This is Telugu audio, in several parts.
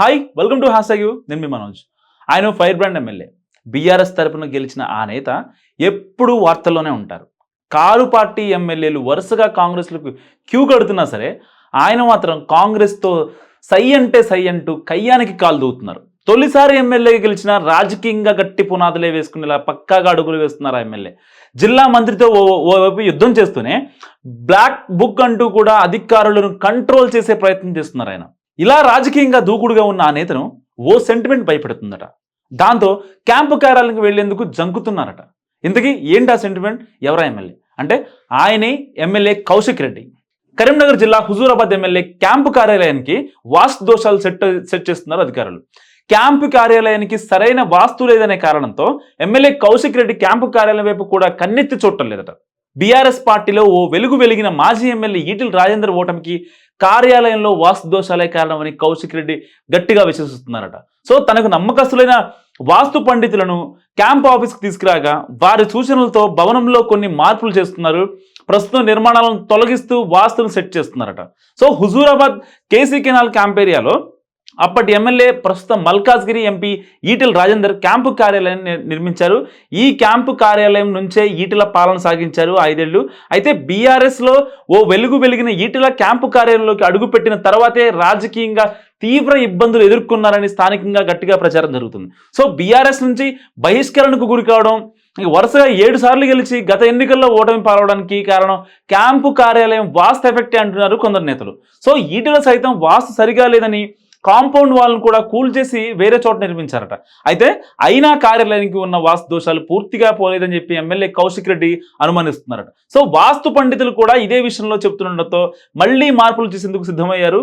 హాయ్ వెల్కమ్ టు హ్యాష్ యూ నేను మీ మనోజ్. ఆయన ఫైర్ బ్రాండ్ ఎమ్మెల్యే బీఆర్ఎస్ తరపున గెలిచిన ఆ నేత ఎప్పుడూ వార్తల్లోనే ఉంటారు. కారు పార్టీ ఎమ్మెల్యేలు వరుసగా కాంగ్రెస్లకు క్యూ కడుతున్నా సరే ఆయన మాత్రం కాంగ్రెస్తో సై అంటే సై అంటూ కయ్యానికి కాలు దూతున్నారు. తొలిసారి ఎమ్మెల్యే గెలిచిన రాజకీయంగా గట్టి పునాదులే వేసుకునేలా పక్కాగా అడుగులు వేస్తున్నారు ఆ ఎమ్మెల్యే జిల్లా మంత్రితో ఓ- ఓవైపు యుద్ధం చేస్తూనే బ్లాక్ బుక్ అంటూ కూడా అధికారులను కంట్రోల్ చేసే ప్రయత్నం చేస్తున్నారు ఆయన. ఇలా రాజకీయంగా దూకుడుగా ఉన్న ఆ నేతను ఓ సెంటిమెంట్ భయపెడుతుందట. దాంతో క్యాంపు కార్యాలయానికి వెళ్ళేందుకు జంకుతున్నారట. ఇంతకీ ఏంటి ఆ సెంటిమెంట్ ఎవరా ఎమ్మెల్యే? అంటే ఆయనే ఎమ్మెల్యే కౌశిక్ రెడ్డి. కరీంనగర్ జిల్లా హుజూరాబాద్ ఎమ్మెల్యే క్యాంపు కార్యాలయానికి వాస్తు దోషాలు సెట్ సెట్ చేస్తున్నారు అధికారులు. క్యాంపు కార్యాలయానికి సరైన వాస్తు లేదనే కారణంతో ఎమ్మెల్యే కౌశిక్ రెడ్డి క్యాంపు కార్యాలయం వైపు కూడా కన్నెత్తి చూడటం లేదట. బీఆర్ఎస్ పార్టీలో ఓ వెలుగు వెలిగిన మాజీ ఎమ్మెల్యే ఈటిల్ రాజేందర్ ఓటమికి కార్యాలయంలో వాస్తు దోషాలే కారణమని కౌశిక్ రెడ్డి గట్టిగా విశ్వసిస్తున్నారట. సో తనకు నమ్మకస్తులైన వాస్తు పండితులను క్యాంప్ ఆఫీస్కి తీసుకురాగా వారి సూచనలతో భవనంలో కొన్ని మార్పులు చేస్తున్నారు. ప్రస్తుతం నిర్మాణాలను తొలగిస్తూ వాస్తును సెట్ చేస్తున్నారట. So Huzurabad KC canal camp ఏరియాలో అప్పటి ఎమ్మెల్యే ప్రస్తుతం మల్కాజ్గిరి ఎంపీ ఈటెల రాజేందర్ క్యాంపు కార్యాలయాన్ని నిర్మించారు. ఈ క్యాంపు కార్యాలయం నుంచే ఈటెల పాలన సాగించారు ఐదేళ్ళు. అయితే బీఆర్ఎస్లో ఓ వెలుగు వెలిగిన ఈటెల క్యాంపు కార్యాలయంలోకి అడుగుపెట్టిన తర్వాతే రాజకీయంగా తీవ్ర ఇబ్బందులు ఎదుర్కొన్నారని స్థానికంగా గట్టిగా ప్రచారం జరుగుతుంది. సో బీఆర్ఎస్ నుంచి బహిష్కరణకు గురి కావడం వరుసగా ఏడు సార్లు గెలిచి గత ఎన్నికల్లో ఓటమి పాల్గొనడానికి కారణం క్యాంపు కార్యాలయం వాస్తు ఎఫెక్టే అంటున్నారు కొందరు నేతలు. సో ఈటెల సైతం వాస్తు సరిగా లేదని కాంపౌండ్ వాళ్ళను కూడా కూల్ చేసి వేరే చోట నిర్మించారట. అయితే అయినా కార్యాలయానికి ఉన్న వాస్తు దోషాలు పూర్తిగా పోలేదని చెప్పి ఎమ్మెల్యే కౌశిక్ రెడ్డి అనుమానిస్తున్నారట. సో వాస్తు పండితులు కూడా ఇదే విషయంలో చెప్తుండటంతో మళ్ళీ మార్పులు చేసేందుకు సిద్ధమయ్యారు.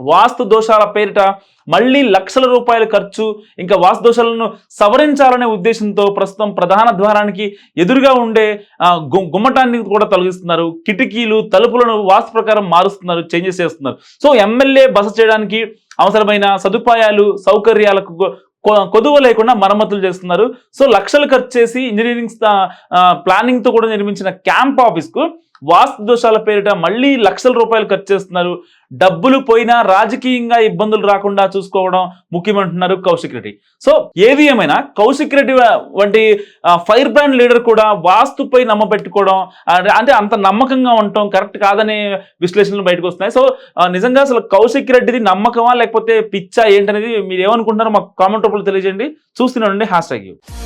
వాస్తు దోషాల పేరిట మళ్ళీ లక్షల రూపాయల ఖర్చు ఇంకా వాస్తు దోషాలను సవరించాలనే ఉద్దేశంతో ప్రస్తుతం ప్రధాన ద్వారానికి ఎదురుగా ఉండే గు- గుమ్మటాన్ని కూడా తొలగిస్తున్నారు. కిటికీలు తలుపులను వాస్తు ప్రకారం మారుస్తున్నారు చేంజెస్ చేస్తున్నారు. సో ఎమ్మెల్యే బస చేయడానికి అవసరమైన సదుపాయాలు సౌకర్యాలకు కొదువ లేకుండా మరమ్మతులు చేస్తున్నారు. సో లక్షలు ఖర్చు చేసి ఇంజనీరింగ్ ప్లానింగ్తో కూడా నిర్మించిన క్యాంప్ ఆఫీస్కు వాస్తు దోషాల పేరిట మళ్ళీ లక్షల రూపాయలు ఖర్చు చేస్తున్నారు. డబ్బులు పోయినా రాజకీయంగా ఇబ్బందులు రాకుండా చూసుకోవడం ముఖ్యమంటున్నారు కౌశిక్ రెడ్డి. సో ఏది ఏమైనా కౌశిక్ రెడ్డి వంటి ఫైర్ బ్రాండ్ లీడర్ కూడా వాస్తుపై నమ్మబెట్టుకోవడం అంటే అంత నమ్మకంగా ఉండటం కరెక్ట్ కాదనే విశ్లేషణలు బయటకు వస్తున్నాయి. సో నిజంగా అసలు కౌశిక్ రెడ్డిది నమ్మకమా లేకపోతే పిచ్చా ఏంటనేది మీరు ఏమనుకుంటున్నారో మాకు కామెంట్ రూపంలో తెలియజేయండి. చూస్తున్నాండి హ్యాష్ ట్యాగ్